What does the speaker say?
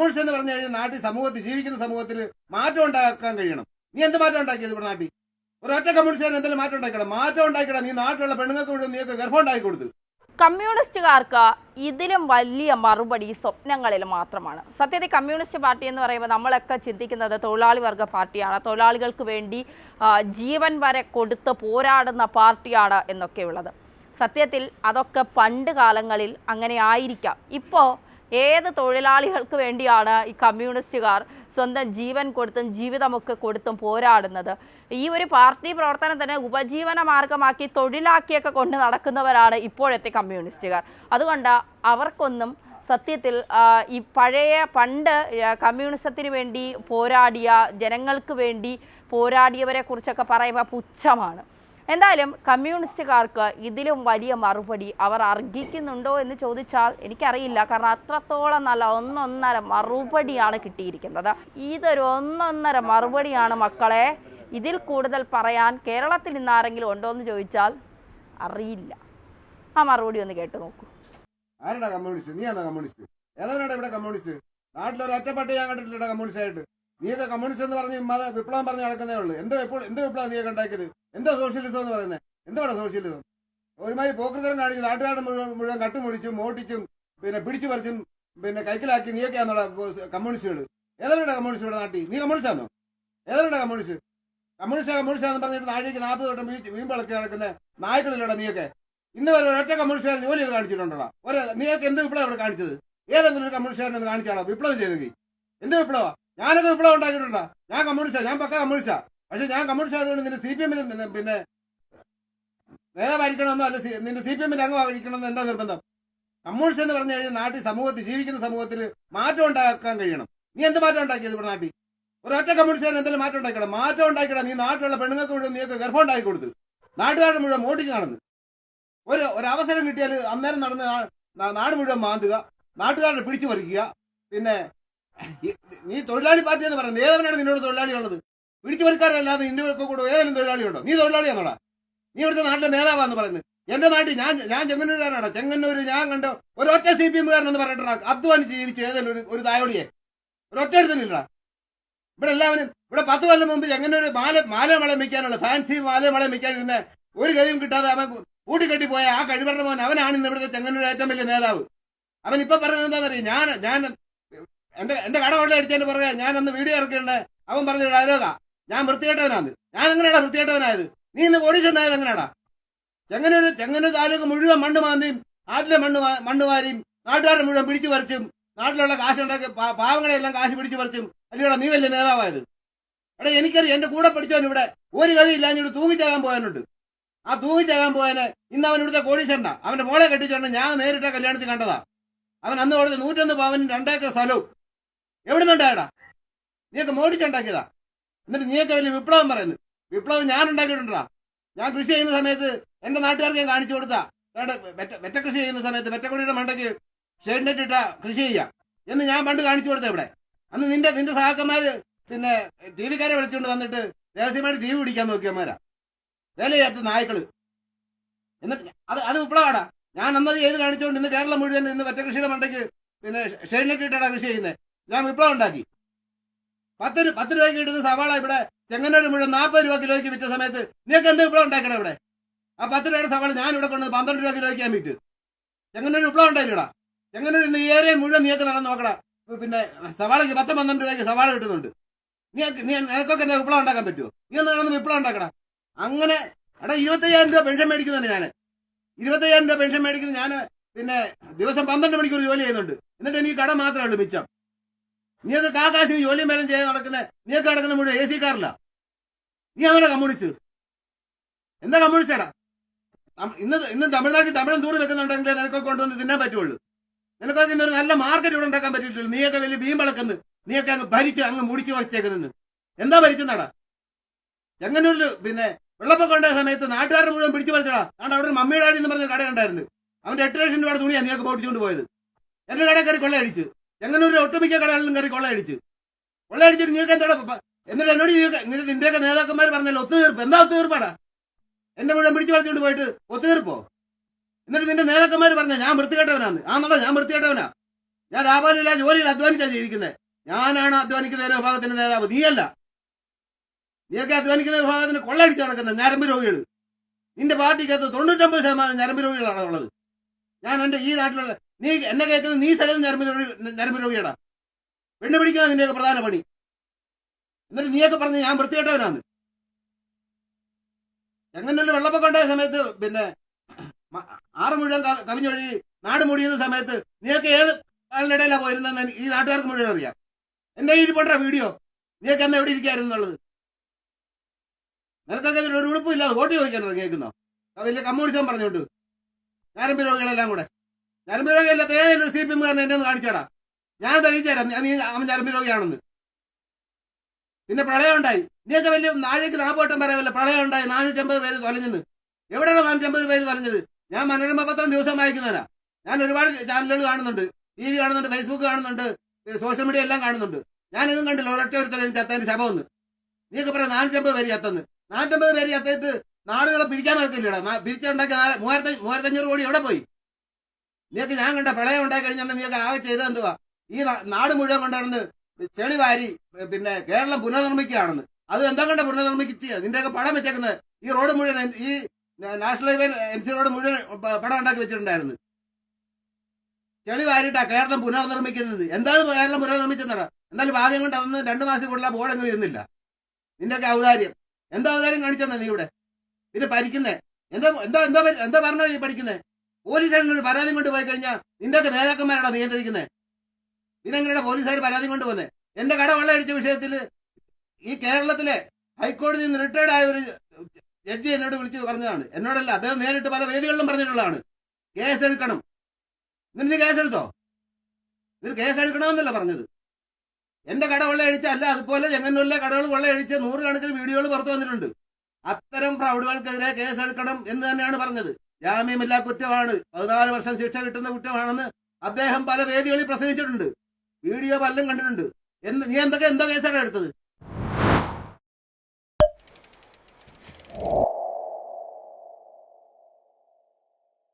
Communist എന്ന് പറഞ്ഞു കഴിഞ്ഞാൽ നാട്ടിൽ സമൂഹത്തിൽ ജീവിക്കുന്ന സമൂഹത്തിൽ മാറ്റം ഉണ്ടാക്കാൻ കഴിയണം. നീ എന്ത് മാറ്റം ഉണ്ടാക്കിയത് ഇവിടെ നാട്ടിൽ? ഒരൊറ്റ കമ്മ്യൂണിസ്റ്റുകാരൻ എന്തെങ്കിലും മാറ്റം ഉണ്ടാക്കണം മാറ്റം ഉണ്ടാക്കണം നീ നാട്ടിലുള്ള പെണ്ണുങ്ങൾക്ക് മുഴുവൻ നീക്ക് ഗർഭം ഉണ്ടാക്കി കൊടുത്തു. കമ്മ്യൂണിസ്റ്റുകാർക്ക് ഇതിലും വലിയ മറുപടി സ്വപ്നങ്ങളിൽ മാത്രമാണ്. സത്യത്തിൽ കമ്മ്യൂണിസ്റ്റ് പാർട്ടി എന്ന് പറയുമ്പോൾ നമ്മളൊക്കെ ചിന്തിക്കുന്നത് തൊഴിലാളി വർഗ പാർട്ടിയാണ്. തൊഴിലാളികൾക്ക് വേണ്ടി ജീവൻ വരെ കൊടുത്ത് പോരാടുന്ന പാർട്ടിയാണ് എന്നൊക്കെയുള്ളത്. സത്യത്തിൽ അതൊക്കെ പണ്ട് കാലങ്ങളിൽ അങ്ങനെ ആയിരിക്കാം. ഇപ്പോൾ ഏത് തൊഴിലാളികൾക്ക് വേണ്ടിയാണ് ഈ കമ്മ്യൂണിസ്റ്റുകാർ സ്വന്തം ജീവൻ കൊടുത്തും ജീവിതമൊക്കെ കൊടുത്തും പോരാടുന്നത്? ഈ ഒരു പാർട്ടി പ്രവർത്തനം തന്നെ ഉപജീവന മാർഗമാക്കി തൊഴിലാക്കിയൊക്കെ കൊണ്ട് നടക്കുന്നവരാണ് ഇപ്പോഴത്തെ കമ്മ്യൂണിസ്റ്റുകാർ. അതുകൊണ്ട് അവർക്കൊന്നും സത്യത്തിൽ ഈ പഴയ പണ്ട് കമ്മ്യൂണിസത്തിന് വേണ്ടി പോരാടിയ ജനങ്ങൾക്ക് വേണ്ടി പോരാടിയവരെ കുറിച്ചൊക്കെ പറയുമ്പോൾ പുച്ഛമാണ്. എന്തായാലും കമ്മ്യൂണിസ്റ്റുകാർക്ക് ഇതിലും വലിയ മറുപടി അവർ അർഹിക്കുന്നുണ്ടോ എന്ന് ചോദിച്ചാൽ എനിക്കറിയില്ല. കാരണം അത്രത്തോളം നല്ല ഒന്നൊന്നര മറുപടിയാണ് കിട്ടിയിരിക്കുന്നത്. ഇതൊരു ഒന്നൊന്നര മറുപടിയാണ് മക്കളെ. ഇതിൽ കൂടുതൽ പറയാൻ കേരളത്തിൽ ഇന്ന് ആരെങ്കിലും ഉണ്ടോ എന്ന് ചോദിച്ചാൽ അറിയില്ല. ആ മറുപടി ഒന്ന് കേട്ടു നോക്കൂ. കമ്മ്യൂണിസ്റ്റ്? നീ കമ്മ്യൂണിസ്റ്റ്? ഇവിടെ കമ്മ്യൂണിസ്റ്റ്? നാട്ടിലൊരു ഒറ്റപ്പെട്ട് ഞാൻ കണ്ടിട്ടില്ല കമ്മ്യൂണിസ്റ്റ് ആയിട്ട് നീ ഇത് കമ്മ്യൂണിസ്റ്റ് എന്ന് പറഞ്ഞ് മത വിപ്ലവം പറഞ്ഞ് നടക്കുന്നേ ഉള്ളൂ. എന്തോ എപ്പോൾ എന്ത് വിപ്ലവം നീയൊക്കെ ഉണ്ടാക്കിയത്? എന്തോ സോഷ്യലിസം എന്ന് പറയുന്നത് എന്താണ് സോഷ്യലിസം ഒരുമാതിരി പോക്കൃതരം കാണിച്ച് നാട്ടുകാരുടെ മുഴുവൻ മുഴുവൻ കട്ടുമുടിച്ചും മോട്ടിച്ചും പിന്നെ പിടിച്ചു പറിച്ചും പിന്നെ കൈക്കലാക്കി നീയൊക്കെയാന്നുള്ള കമ്മ്യൂണിസ്റ്റുകൾ ഏതാണ്ട് കമ്മ്യൂണിസ്റ്റ് ഇവിടെ നാട്ടിൽ? നീ കമ്മ്യൂണിസ്റ്റാന്നോ ഏതാണ്ട് കമ്മ്യൂണിസ്റ്റ് കമ്മ്യൂണിസ്റ്റ് കമ്മ്യൂണിസ്റ്റ് എന്ന് പറഞ്ഞിട്ട് നാഴിക്ക് നാൽപ്പത് വട്ടം വീഴ്ച വീമ്പിളക്കി നടക്കുന്ന നായ്ക്കളിലൂടെ നീയൊക്കെ. ഇന്ന് വരെ ഒരൊറ്റ കമ്മ്യൂണിസ്റ്റുകാരൻ ജോലി ചെയ്ത് കാണിച്ചിട്ടുണ്ടോ ഒരു നീയൊക്കെ എന്ത് വിപ്ലവം ഇവിടെ കാണിച്ചത്? ഏതെങ്കിലും ഒരു കമ്മ്യൂണിസ്റ്റുകാരൻ കാണിച്ചാണോ വിപ്ലവം ചെയ്തെങ്കിൽ എന്ത് വിപ്ലവ ഞാനൊക്കെ വിപ്ലവം ഉണ്ടാക്കിയിട്ടുണ്ടോ. ഞാൻ കമ്മ്യൂണിസ്റ്റാ ഞാൻ പക്ക കമ്മ്യൂണിസ്റ്റാ. പക്ഷെ ഞാൻ കമ്മ്യൂണിസ്റ്റ് ആയതുകൊണ്ട് നിന്റെ സി പി എമ്മിന് പിന്നെ നേതാവായിരിക്കണമെന്നോ അല്ല നിന്റെ സി പി എമ്മിന്റെ അംഗമായിരിക്കണമെന്ന് എന്താ നിർബന്ധം? കമ്മ്യൂണിസ്റ്റ് എന്ന് പറഞ്ഞു കഴിഞ്ഞാൽ നാട്ടിൽ സമൂഹത്തിൽ ജീവിക്കുന്ന സമൂഹത്തിൽ മാറ്റം ഉണ്ടാക്കാൻ കഴിയണം. നീ എന്ത് മാറ്റം ഉണ്ടാക്കിയത് ഇവിടെ നാട്ടിൽ? ഒരൊറ്റ കമ്മ്യൂണിസ്റ്റ് എന്തെങ്കിലും മാറ്റം ഉണ്ടാക്കണം മാറ്റം ഉണ്ടാക്കണം നീ നാട്ടിലുള്ള പെണ്ണുങ്ങൾക്ക് മുഴുവൻ നീക്ക് ഗർഭം ഉണ്ടാക്കി കൊടുത്തു. നാട്ടുകാരുടെ മുഴുവൻ മോട്ടിക്ക് കാണുന്നു. ഒരു ഒരു അവസരം കിട്ടിയാൽ അന്നേരം നടന്ന് നാട് മുഴുവൻ മാന്തുക. നാട്ടുകാരുടെ പിടിച്ചു പറിക്കുക. പിന്നെ നീ തൊഴിലാളി പാർട്ടി എന്ന് പറയുന്നത് ഏതവനാണ് നിന്നോട് തൊഴിലാളി ഉള്ളത്. പിടിച്ചു പറിക്കാരല്ലാതെ നിന്റെ കൂടെ ഏതെങ്കിലും തൊഴിലാളിയുണ്ടോ നീ തൊഴിലാളിയാണോടാ നീ ഇവിടുത്തെ നാട്ടിലെ നേതാവാന്ന് പറയുന്നത്. എന്റെ നാട്ടിൽ ഞാൻ ഞാൻ ചെങ്ങന്നൂരുകാരനാണ് ചെങ്ങന്നൂര് ഞാൻ കണ്ട ഒരൊറ്റ സി പി എമ്മുകാരനെന്ന് പറഞ്ഞിട്ടാ അധ്വാനിച്ച് ജീവിച്ച് ഏതെങ്കിലും ഒരു ഒരു തായോളിയെ ഒരൊറ്റ എടുത്തില്ലടാ. ഇവിടെ എല്ലാവരും ഇവിടെ പത്ത് കൊല്ലം മുമ്പ് ചെങ്ങന്നൂര് മാല മാല മല മിക്കാനുള്ള ഫാൻസി മാല മല മിക്കാനിരുന്ന ഒരു ഗതിയും കിട്ടാതെ അവൻ കൂട്ടിക്കെട്ടി പോയ ആ കഴിവരുടെ മോൻ അവനാണ് ഇന്ന് ഇവിടുത്തെ ചെങ്ങന്നൂർ ഏറ്റവും വലിയ നേതാവ്. അവൻ ഇപ്പൊ പറയുന്നത് എന്താണെന്നറിയാം? ഞാൻ ഞാൻ എന്റെ എന്റെ കട വെള്ളം അടിച്ചതിന് പറയാ ഞാൻ അന്ന് വീഡിയോ ഇറക്കിയുണ്ട് അവൻ പറഞ്ഞ ഡയലോഗാ ഞാൻ വൃത്തികെട്ടവനാണ്. ഞാൻ എങ്ങനെയാടാ വൃത്തികെട്ടവനായത്? നീ ഇന്ന് ഓടിച്ചിട്ടുണ്ടായത് എങ്ങനെയാടാ? ചെങ്ങനൂർ ചെങ്ങന്നൂർ താലൂക്ക് മുഴുവൻ മണ്ണ് മാന്തിയും നാട്ടിലെ മണ്ണ് മണ്ണ് വാരിയും നാട്ടുകാരെ മുഴുവൻ പിടിച്ചു പറിച്ചും നാട്ടിലുള്ള കാശുണ്ടാക്കി പാ- പാവങ്ങളെ എല്ലാം കാശ് പിടിച്ചു പറിച്ചും അല്ലയോടാ നീ വലിയ നേതാവായത്? എടാ എനിക്കറിയാം എന്റെ കൂടെ പഠിച്ചവൻ ഇവിടെ ഒരു ഗതി ഇല്ലാഞ്ഞിട്ട് തൂങ്ങിച്ചാകാൻ പോകാനുണ്ട് ആ തൂങ്ങിച്ചാകാൻ പോയാന് ഇന്ന് അവൻ ഇവിടുത്തെ കോടീശ്വരനാ. അവന്റെ മോളെ കെട്ടിച്ചോണ്ട് ഞാൻ നേരിട്ട കല്യാണത്തിൽ കണ്ടതാ. അവൻ അന്ന് കൊടുത്ത നൂറ്റൊന്ന് പവനും രണ്ടേക്കർ സ്ഥലവും. എവിടെ നിന്നുണ്ടായടാ നീയൊക്കെ മോടിച്ചുണ്ടാക്കിയതാ എന്നിട്ട് നീയൊക്കെ വലിയ വിപ്ലവം പറയുന്നു. വിപ്ലവം ഞാൻ ഉണ്ടാക്കിയിട്ടുണ്ടാ ഞാൻ കൃഷി ചെയ്യുന്ന സമയത്ത് എന്റെ നാട്ടുകാർക്ക് ഞാൻ കാണിച്ചു കൊടുത്താ. വെറ്റ കൃഷി ചെയ്യുന്ന സമയത്ത് വെറ്റക്കൊടിയുടെ മണ്ടയ്ക്ക് ഷെയ്ഡ് നെറ്റ് കൃഷി ചെയ്യാം. എന്ന് ഞാൻ പണ്ട് കാണിച്ചു കൊടുത്ത ഇവിടെ. അന്ന് നിന്റെ നിന്റെ സഹാക്കന്മാര് പിന്നെ ടി വിക്കാരെ വിളിച്ചുകൊണ്ട് വന്നിട്ട് രഹസ്യമായിട്ട് ടി വി പിടിക്കാൻ നോക്കിയന്മാരാ വിലയാത്ത നായ്ക്കൾ. എന്നിട്ട് അത് അത് വിപ്ലവാടാ. ഞാൻ അന്നത് ചെയ്ത് കാണിച്ചുകൊണ്ട് ഇന്ന് കേരളം മുഴുവൻ ഇന്ന് വെറ്റ കൃഷിയുടെ മണ്ടയ്ക്ക് പിന്നെ ഷെയ്ഡ് നെറ്റ് ഇട്ടാ കൃഷി ചെയ്യുന്നത് ഞാൻ വിപ്ലവം ഉണ്ടാക്കി. പത്ത് പത്ത് രൂപയ്ക്ക് കിട്ടുന്ന സവാള ഇവിടെ ചെങ്ങന്നൂർ മുഴുവൻ നാൽപ്പത് രൂപ കിലോയ്ക്ക് വിറ്റ സമയത്ത് നിങ്ങൾക്ക് എന്ത് വിപ്ലവം ഉണ്ടാക്കണം ഇവിടെ? ആ പത്ത് രൂപയുടെ സവാള ഞാൻ ഇവിടെ കൊണ്ടത് പന്ത്രണ്ട് രൂപ കിലോയ്ക്ക് ഞാൻ വിറ്റ്. ചെങ്ങന്നൂർ വിപ്ലവം ഉണ്ടായില്ലടാ? ചെങ്ങന്നൂർ ഇന്ന് ഏരിയ മുഴുവൻ നിങ്ങൾക്ക് നടന്ന് നോക്കടാ. പിന്നെ സവാളയ്ക്ക് പത്ത് പന്ത്രണ്ട് രൂപയ്ക്ക് സവാള കിട്ടുന്നുണ്ട്. നീ നിനക്കൊക്കെ എന്താ വിപ്ലവം ഉണ്ടാക്കാൻ പറ്റുമോ നീ ഒന്ന് നടന്ന് വിപ്ലവം ഉണ്ടാക്കടാ. അങ്ങനെ എടാ ഇരുപത്തയ്യായിരം രൂപ പെൻഷൻ മേടിക്കുന്നുണ്ട് ഞാൻ ഇരുപത്തയ്യായിരം രൂപ പെൻഷൻ മേടിക്കുന്നത് ഞാൻ പിന്നെ ദിവസം പന്ത്രണ്ട് മണിക്കൂർ ജോലി ചെയ്യുന്നുണ്ട്. എന്നിട്ട് എനിക്ക് കട മാത്രമേ ഉള്ളൂ മിച്ചം. നീയൊക്കെ കാക്കാശിന് ജോലിയും മേലും ചെയ്ത് നടക്കുന്ന നീയൊക്കെ നടക്കുന്ന മുഴുവൻ എ സി കാറില്ല നീ അതാണ് കമ്മ്യൂണിസ്റ്റ്? എന്താ കമ്മ്യൂണിസ്റ്റാടാ ഇന്ന് ഇന്ന് തമിഴ്നാട്ടിൽ തമിഴും തൂറി വെക്കുന്നുണ്ടെങ്കിൽ നിനക്കൊക്കെ കൊണ്ടുവന്ന് തിന്നാൻ പറ്റുള്ളൂ. നിനക്കൊക്കെ ഇന്നൊരു നല്ല മാർക്കറ്റ് ഇവിടെ ഉണ്ടാക്കാൻ പറ്റിയിട്ടില്ല നീയൊക്കെ വലിയ ഭീം വളക്കുന്നു നീയൊക്കെ അങ്ങ് ഭരിച്ച് അങ്ങ് മുടിച്ചു വച്ചേക്കുന്നു എന്താ ഭരിക്കുന്നടാ ചെങ്ങന്നൂരിൽ പിന്നെ വെള്ളപ്പൊക്കം ഉണ്ടായ സമയത്ത് നാട്ടുകാരുടെ മുഴുവൻ പിടിച്ചു പറിച്ചടാ. കാരണം അവിടെ ഒരു മമ്മിയുടെ എന്ന് പറഞ്ഞ കട ഉണ്ടായിരുന്നു അവന്റെ എട്ട് ലക്ഷം രൂപയുടെ തുണിയാണ് നീയൊക്കെ പൊടിച്ചുകൊണ്ട് പോയത്. എന്റെ കട കയറി കൊള്ളയടിച്ച്. ചെങ്ങന്നൂരിലെ ഒട്ടുമിക്ക കടകളിലും കയറി കൊള്ളയടിച്ച് കൊള്ളയടിച്ചിട്ട് നിങ്ങൾക്ക് എന്താ എന്നിട്ട് എന്നോട് നിന്റെ നിന്റെയൊക്കെ നേതാക്കന്മാർ പറഞ്ഞല്ലോ ഒത്തുതീർപ്പ്. എന്താ ഒത്തുതീർപ്പാടാ? എന്റെ മുഴുവൻ പിടിച്ചു പറിച്ചുകൊണ്ട് പോയിട്ട് ഒത്തുതീർപ്പോ? എന്നിട്ട് നിന്റെ നേതാക്കന്മാർ പറഞ്ഞ ഞാൻ വൃത്തികെട്ടവനാണ് ആന്നല്ലോ ഞാൻ വൃത്തികെട്ടവനാ. ഞാൻ രാപാലില്ല ജോലിയിൽ അധ്വാനിച്ചാണ് ജീവിക്കുന്നത് ഞാനാണ് അധ്വാനിക്കുന്ന ഒരു വിഭാഗത്തിന്റെ നേതാവ്. നീയല്ല. നീയൊക്കെ അധ്വാനിക്കുന്ന വിഭാഗത്തിന് കൊള്ളയടിച്ച് നടക്കുന്ന ഞരമ്പ് രോഗികൾ നിന്റെ പാർട്ടിക്കകത്ത് തൊണ്ണൂറ്റൊമ്പത് ശതമാനം ഞരമ്പ് രോഗികളാണ് ഉള്ളത്. ഞാൻ എന്റെ ഈ നാട്ടിലുള്ള നീ എന്നെ കേൾക്കുന്നത് നീ സകലം ഞരമ്പ് രോഗിയാടാ. പെണ്ണ് പിടിക്കാൻ നിന്റെയൊക്കെ പ്രധാന പണി. എന്നിട്ട് നീയൊക്കെ പറഞ്ഞ് ഞാൻ വൃത്തികെട്ടവനാന്ന് ചെങ്ങന്നൂരിൽ വെള്ളപ്പൊക്കം ഉണ്ടായ സമയത്ത് പിന്നെ ആറ് മുഴുവൻ കവിഞ്ഞൊഴി നാട് മുടിയുന്ന സമയത്ത് നീയൊക്കെ ഏത് ആളുടെ ഇടയിലാണ് പോയിരുന്നെന്ന് ഈ നാട്ടുകാർക്ക് മുഴുവൻ അറിയാം. എന്റെ കയ്യിൽ പണ്ട വീഡിയോ? നീയൊക്കെ അന്ന് എവിടെ ഇരിക്കായിരുന്നു എന്നുള്ളത്? നിനക്കൊക്കെ ഒരു ഉളുപ്പും ഇല്ലാതെ വോട്ട് ചോദിക്കാൻ കേൾക്കുന്നോ? അതിൽ കമ്മ്യൂണിസം പറഞ്ഞുകൊണ്ട്. ഞരമ്പ് രോഗികളെല്ലാം കൂടെ. ഞരമ്പ് രോഗിയല്ലാത്ത ഏതെങ്കിലും സി പി എമ്മുകാരനെ എന്നെ ഒന്ന് കാണിച്ചടാ. ഞാൻ തെളിയിച്ചു തരാം നീ അവൻ ചരമരോഗിയാണെന്ന് രോഗിയാണെന്ന് പിന്നെ പ്രളയം ഉണ്ടായി. നീയൊക്കെ വലിയ നാഴേക്ക് നാപ്പോട്ടം പറയാമല്ലോ പ്രളയം ഉണ്ടായി. നാനൂറ്റമ്പത് പേര് തൊലഞ്ഞെന്ന്. എവിടെയാണ് നാനൂറ്റമ്പത് പേര് തൊലഞ്ഞത്? ഞാൻ മനോരമ പത്രം ദിവസം വായിക്കുന്നവനാ. ഞാൻ ഒരുപാട് ചാനലുകൾ കാണുന്നുണ്ട്. ടി വി കാണുന്നുണ്ട് ഫേസ്ബുക്ക് കാണുന്നുണ്ട് സോഷ്യൽ മീഡിയ എല്ലാം കാണുന്നുണ്ട്. ഞാനിതും കണ്ടില്ല. ഒരൊറ്റ ഒരുത്തരം ചത്തതിന്റെ ചത്തതിന് ശബമെന്ന് നീയൊക്കെ പറയാം നാനൂറ്റമ്പത് പേര് ചത്തെന്ന് നാനൂറ്റമ്പത് പേര് ചത്തിട്ട് നാടുകളെ പിരിക്കാൻ നടക്കില്ലടാ. പിരിച്ചുണ്ടാക്കിയ മൂവായിരത്തി മൂവായിരത്തഞ്ഞൂറ് കോടി എവിടെ പോയി? നീയൊക്കെ ഞാൻ കണ്ട പ്രളയം ഉണ്ടായി കഴിഞ്ഞാൽ നിങ്ങൾക്ക് ആകെ ചെയ്തത് എന്തുവാ? ഈ നാട് മുഴുവൻ കൊണ്ടുവന്ന് ചെളി വാരി പിന്നെ കേരളം പുനർനിർമ്മിക്കുകയാണെന്ന്. അത് എന്താ കണ്ട പുനർനിർമ്മിക്കുക? നിന്റെയൊക്കെ പടം വെച്ചേക്കുന്നത് ഈ റോഡ് മുഴുവൻ ഈ national highway M C road മുഴുവൻ പടം ഉണ്ടാക്കി വെച്ചിട്ടുണ്ടായിരുന്നു. ചെളി വാരിട്ടാ കേരളം പുനർനിർമ്മിക്കുന്നത്. എന്താണ് കേരളം പുനർനിർമ്മിച്ചെന്നടാ? എന്നാലും ഭാഗ്യം കൊണ്ട് അതൊന്നും രണ്ടു മാസം കൂടുതൽ ബോർഡെങ്കിലും ഇരുന്നില്ല. നിന്റെയൊക്കെ ഔദാര്യം. എന്താ ഔദാര്യം കാണിച്ചെന്നാ നീ ഇവിടെ? പിന്നെ പരിക്കുന്നേ എന്താ എന്താ എന്താ എന്താ പറഞ്ഞത് ഈ പഠിക്കുന്നേ? പോലീസ് സ്റ്റേഷനിൽ ഒരു പരാതി കൊണ്ട് പോയി കഴിഞ്ഞാൽ നിന്റെയൊക്കെ നേതാക്കന്മാരാണോ നിയന്ത്രിക്കുന്നത് പിന്നെങ്ങനെയാണ് പോലീസുകാർ പരാതി കൊണ്ട് വന്നേ എന്റെ കട വെള്ളമടിച്ച വിഷയത്തിൽ ഈ കേരളത്തിലെ ഹൈക്കോടതിയിൽ നിന്ന് റിട്ടയർഡ് ആയ ഒരു ജഡ്ജി എന്നോട് വിളിച്ചു പറഞ്ഞതാണ്. എന്നോടല്ല അദ്ദേഹം നേരിട്ട് പല വേദികളിലും പറഞ്ഞിട്ടുള്ളതാണ്. കേസ് എടുക്കണം എന്നിട്ട് നീ കേസ് എടുത്തോ എന്നിട്ട് കേസ് എടുക്കണമെന്നല്ല പറഞ്ഞത്. എന്റെ കട കൊള്ളയടിച്ച അല്ല അതുപോലെ ചെങ്ങന്നൂരിലെ കടകൾ കൊള്ളയടിച്ച് നൂറുകണക്കിന് വീഡിയോകൾ പുറത്തു വന്നിട്ടുണ്ട്. അത്തരം ഫ്രൗഡുകൾക്കെതിരെ കേസ് എടുക്കണം എന്ന് തന്നെയാണ് പറഞ്ഞത്. ജാമ്യമില്ലാ കുറ്റമാണ്. പതിനാല് വർഷം ശിക്ഷ കിട്ടുന്ന കുറ്റമാണെന്ന് അദ്ദേഹം പല വേദികളിൽ പ്രസംഗിച്ചിട്ടുണ്ട്. വീഡിയോ പലരും കണ്ടിട്ടുണ്ട്. എന്ത് നീ എന്തൊക്കെ എന്താ കേസാണ് എടുത്തത്?